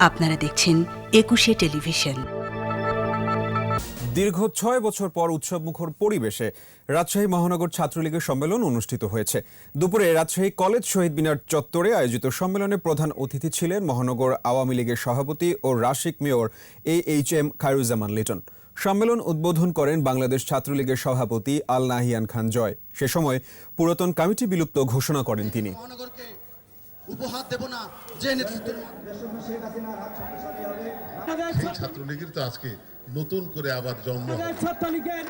আপনারা দেখছেন একুশে টেলিভিশন। দীর্ঘ ছয় বছর পর উৎসবমুখর পরিবেশে রাজশাহী মহানগর ছাত্রলীগের সম্মেলন অনুষ্ঠিত হয়েছে। দুপুরে রাজশাহী কলেজ শহীদ মিনার চত্বরে আয়োজিত সম্মেলনে প্রধান অতিথি ছিলেন মহানগর আওয়ামী লীগের সভাপতি ও Rasik mayor A H M Khairuzzaman Liton. সম্মেলন উদ্বোধন করেন বাংলাদেশ ছাত্রলীগের সভাপতি আল নাহিয়ান খান জয়। সে সময় পুরাতন কমিটি বিলুপ্ত ঘোষণা করেন তিনি। উপহার দেব না যে নেতৃত্বের ছাত্রলীগের তো আজকে নতুন করে আবার জন্ম ছাত্রলীগের